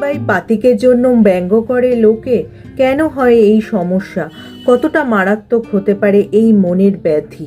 সূচিবাই বাতিকের জন্য ব্যঙ্গ করে লোকে, কেন হয় এই সমস্যা? কতটা মারাত্মক হতে পারে এই মনের ব্যাধি?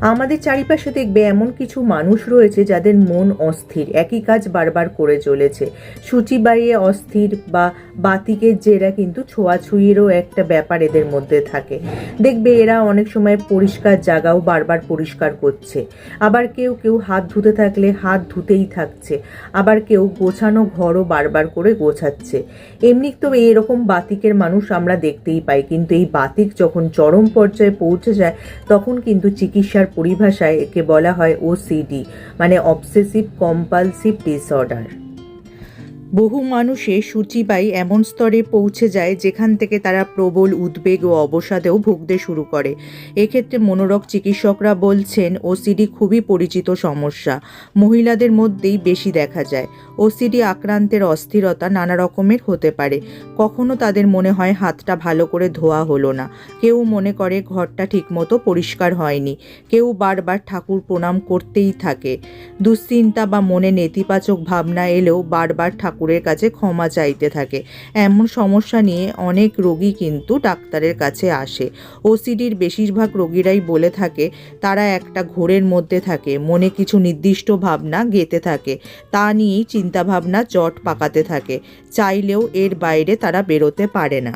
আমাদের চারিপাশে দেখবে এমন কিছু মানুষ রয়েছে যাদের মন অস্থির, একই কাজ বারবার করে চলেছে। সূচি সূচিবাইয়ে অস্থির বা বাতিকের জেরা কিন্তু ছোঁয়াছুঁয়িরও একটা ব্যাপার এদের মধ্যে থাকে। দেখবে এরা অনেক সময় পরিষ্কার জায়গাও বারবার পরিষ্কার করছে। আবার কেউ কেউ হাত ধুতে থাকলে হাত ধুতেই থাকছে। আবার কেউ গোছানো ঘরও বারবার করে গোছাচ্ছে। এমনি তো এরকম বাতিকের মানুষ আমরা দেখতেই পাই, কিন্তু এই বাতিক যখন চরম পর্যায়ে পৌঁছে যায়, তখন কিন্তু চিকিৎসার পরিভাষায় একে বলা হয় ওসিডি মানে অবসেসিভ কম্পালসিভ ডিসঅর্ডার বহু মানুষে সূচিবাই এমন স্তরে পৌঁছে যায় যেখান থেকে তারা প্রবল উদ্বেগ ও অবসাদেও ভুগতে শুরু করে। এক্ষেত্রে মনোরোগ চিকিৎসকরা বলছেন, ওসিডি খুবই পরিচিত সমস্যা। মহিলাদের মধ্যেই বেশি দেখা যায়। ওসিডি আক্রান্তের অস্থিরতা নানা রকমের হতে পারে। কখনো তাদের মনে হয় হাতটা ভালো করে ধোয়া হলো না। কেউ মনে করে ঘরটা ঠিকমতো পরিষ্কার হয়নি। কেউ বারবার ঠাকুর প্রণাম করতেই থাকে। দুশ্চিন্তা বা মনে নেতিবাচক ভাবনা এলেও বারবার ঠাকুরের কাছে ক্ষমা চাইতে থাকে। এমন সমস্যা নিয়ে অনেক রোগী কিন্তু ডাক্তারের কাছে আসে। ওসিডির বেশিরভাগ রোগীরাই বলে থাকে, তারা একটা ঘোরের মধ্যে থাকে, মনে কিছু নির্দিষ্ট ভাবনা গেতে থাকে, তা নিয়েই চিন্তাভাবনা জট পাকাতে থাকে। চাইলেও এর বাইরে তারা বেরোতে পারে না।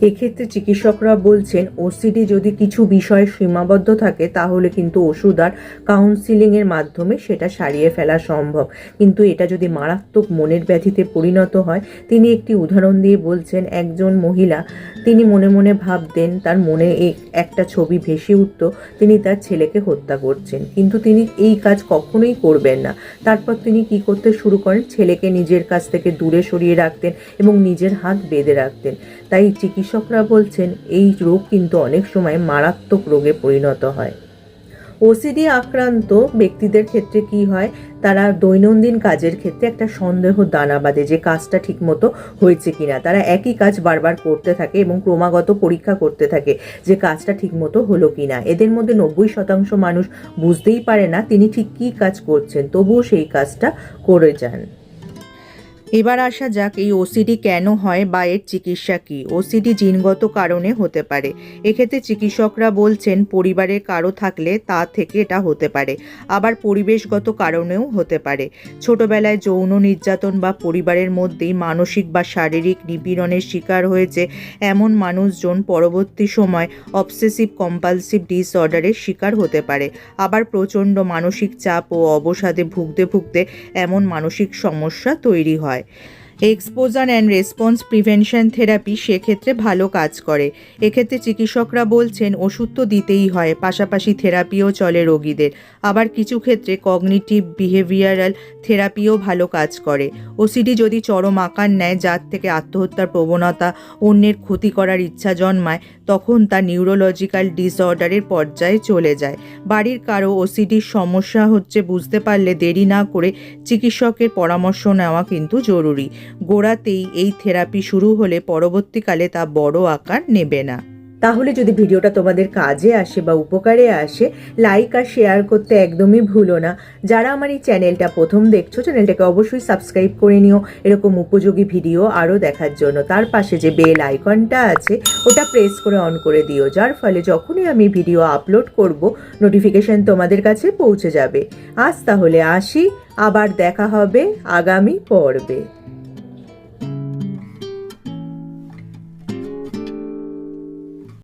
এক্ষেত্রে চিকিৎসকরা বলছেন ওসিডি যদি কিছু বিষয়ে সীমাবদ্ধ থাকে, তাহলে কিন্তু ওষুধ আর কাউন্সিলিংয়ের মাধ্যমে সেটা সারিয়ে ফেলা সম্ভব। কিন্তু এটা যদি মারাত্মক মনের ব্যাধিতে পরিণত হয়, তিনি একটি উদাহরণ দিয়ে বলছেন, একজন মহিলা, তিনি মনে মনে ভাবতেন, তার মনে একটা ছবি ভেসে উঠত, তিনি তার ছেলেকে হত্যা করছেন। কিন্তু তিনি এই কাজ কখনোই করবেন না। তারপর তিনি কি করতে শুরু করেন? ছেলেকে নিজের কাছ থেকে দূরে সরিয়ে রাখতেন এবং নিজের হাত বেঁধে রাখতেন। তাই চিকিৎসকরা বলছেন, এই রোগ কিন্তু অনেক সময় মারাত্মক রোগে পরিণত হয়। ওসিডি আক্রান্ত ব্যক্তিদের ক্ষেত্রে কি হয়? তারা দৈনন্দিন কাজের ক্ষেত্রে একটা সন্দেহ দানা বাঁধে যে কাজটা ঠিকমতো হয়েছে কিনা। তারা একই কাজ বারবার করতে থাকে এবং ক্রমাগত পরীক্ষা করতে থাকে যে কাজটা ঠিকমতো হলো কিনা। এদের মধ্যে নব্বই শতাংশ মানুষ বুঝতেই পারে না তিনি ঠিক কী কাজ করছেন, তবুও সেই কাজটা করে যান। এবার আসা যাক এই ওসিডি কেন হয় বা এর চিকিৎসা কী? ওসিডি জিনগত কারণে হতে পারে। এক্ষেত্রে চিকিৎসকরা বলছেন, পরিবারের কারও থাকলে তা থেকে এটা হতে পারে। আবার পরিবেশগত কারণেও হতে পারে। ছোটবেলায় যৌন নির্যাতন বা পরিবারের মধ্যেই মানসিক বা শারীরিক নিপীড়নের শিকার হয়েছে এমন মানুষজন পরবর্তী সময় অবসেসিভ কম্পালসিভ ডিসঅর্ডারের শিকার হতে পারে। আবার প্রচণ্ড মানসিক চাপ ও অবসাদে ভুগতে ভুগতে এমন মানসিক সমস্যা তৈরি হয়। like exposure and response prevention therapy সেক্ষেত্রে ভালো কাজ করে। এক্ষেত্রে চিকিৎসকরা বলছেন, ওষুধ তো দিতেই হয়, পাশাপাশি থেরাপিও চলে রোগীদের। আবার কিছু ক্ষেত্রে কগনিটিভ বিহেভিয়ারাল থেরাপিও ভালো কাজ করে। ওসিডি যদি চরম আকার নেয়, যার থেকে আত্মহত্যার প্রবণতা অন্যের ক্ষতি করার ইচ্ছা জন্মায়, তখন তা নিউরোলজিক্যাল ডিসঅর্ডারের পর্যায়ে চলে যায়। বাড়ির কারও ওসিডির সমস্যা হচ্ছে বুঝতে পারলে দেরি না করে চিকিৎসকের পরামর্শ নেওয়া কিন্তু জরুরি। গোড়াতেই এই থেরাপি শুরু হলে পরবর্তীকালে তা বড় আকার নেবে না। তাহলে যদি ভিডিওটা তোমাদের কাজে আসে বা উপকারে আসে লাইক আর শেয়ার করতে একদমই ভুলো না। যারা আমার এই চ্যানেলটা প্রথম দেখছ চ্যানেলটাকে অবশ্যই সাবস্ক্রাইব করে নিও। এরকম উপযোগী ভিডিও আরও দেখার জন্য। তার পাশে যে বেল আইকনটা আছে, ওটা প্রেস করে অন করে দিও। যার ফলে যখনই আমি ভিডিও আপলোড করব নোটিফিকেশন তোমাদের কাছে পৌঁছে যাবে। আজ তাহলে আসি, আবার দেখা হবে আগামী পর্বে।